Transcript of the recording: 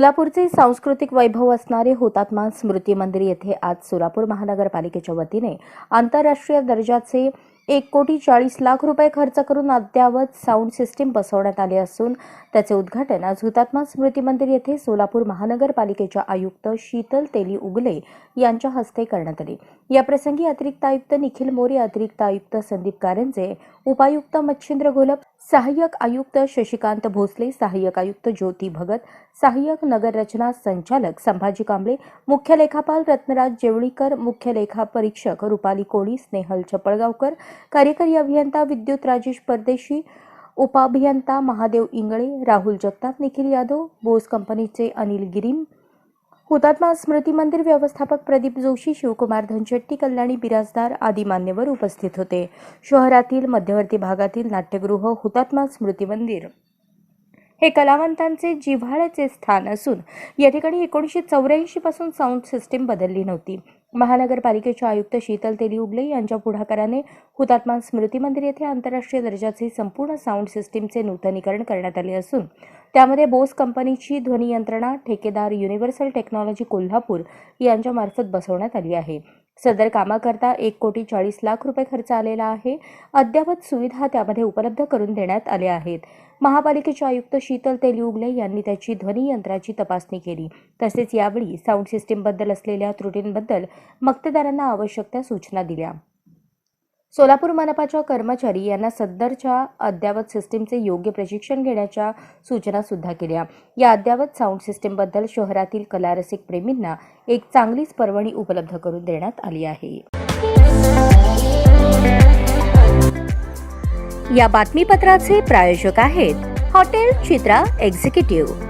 सोलापूरचे सांस्कृतिक वैभव असणारे हुतात्मा स्मृती मंदिर येथे आज सोलापूर महानगरपालिकेच्या वतीने आंतरराष्ट्रीय दर्जाचे एक कोटी चाळीस लाख रुपये खर्च करून अद्ययावत साऊंड सिस्टीम बसवण्यात आले असून त्याचे उद्घाटन आज हुतात्मा स्मृती मंदिर येथे सोलापूर महानगरपालिकेच्या आयुक्त शीतल तेली उगले यांच्या हस्ते करण्यात आले. याप्रसंगी अतिरिक्त आयुक्त निखिल मोरे अतिरिक्त आयुक्त संदीप कारंजे उपायुक्त मच्छिंद्र घोलप सहाय्यक आयुक्त शशिकांत भोसले सहाय्यक आयुक्त ज्योती भगत सहाय्यक नगररचना संचालक संभाजी कांबळे मुख्य लेखापाल रत्नराज जेवळीकर मुख्य लेखा परीक्षक रुपाली कोळी स्नेहल चपळगावकर कार्यकारी अभियंता विद्युत राजेश परदेशी उपाभियंता महादेव इंगळे राहुल जगताप निखिल यादव बोस कंपनीचे अनिल गिरीम हुतात्मा स्मृती मंदिर व्यवस्थापक प्रदीप जोशी शिवकुमार धनशेट्टी कल्याणी बिराजदार आदी मान्यवर उपस्थित होते. शहरातील मध्यवर्ती भागातील नाट्यगृह हुतात्मा स्मृती मंदिर. हे कलावंतांचे जिव्हाळ्याचे स्थान असून या ठिकाणी एकोणीसशे चौऱ्याऐंशी पासून साऊंड सिस्टीम बदलली नव्हती. महानगरपालिकेच्या आयुक्त शीतल तेली उगले यांच्या पुढाकाराने हुतात्मा स्मृती मंदिर येथे आंतरराष्ट्रीय दर्जाचे संपूर्ण साऊंड सिस्टीमचे नूतनीकरण करण्यात आले असून त्यामध्ये बोस कंपनीची ध्वनी यंत्रणा ठेकेदार युनिव्हर्सल टेक्नॉलॉजी कोल्हापूर यांच्यामार्फत बसवण्यात आली आहे. सदर कामाकरता एक कोटी चाळीस लाख रुपये खर्च आलेला आहे. अद्ययावत सुविधा त्यामध्ये उपलब्ध करून देण्यात आल्या आहेत. महापालिकेचे आयुक्त शीतल तेलिउगले यांनी त्याची ध्वनी यंत्राची तपासणी केली. तसेच यावेळी साऊंड सिस्टीमबद्दल असलेल्या त्रुटींबद्दल मतदारांना आवश्यक त्या सूचना दिल्या. सोलापूर मनपाच्या कर्मचारी यांना सदरच्या अद्ययावत सिस्टीमचे योग्य प्रशिक्षण घेण्याच्या सूचना सुद्धा केल्या. या अद्ययावत साऊंड सिस्टीमबद्दल शहरातील कलारसिक प्रेमींना एक चांगलीच पर्वणी उपलब्ध करून देण्यात आली आहे. या बातमीपत्राचे प्रायोजक आहेत हॉटेल चित्रा एक्झिक्युटिव्ह.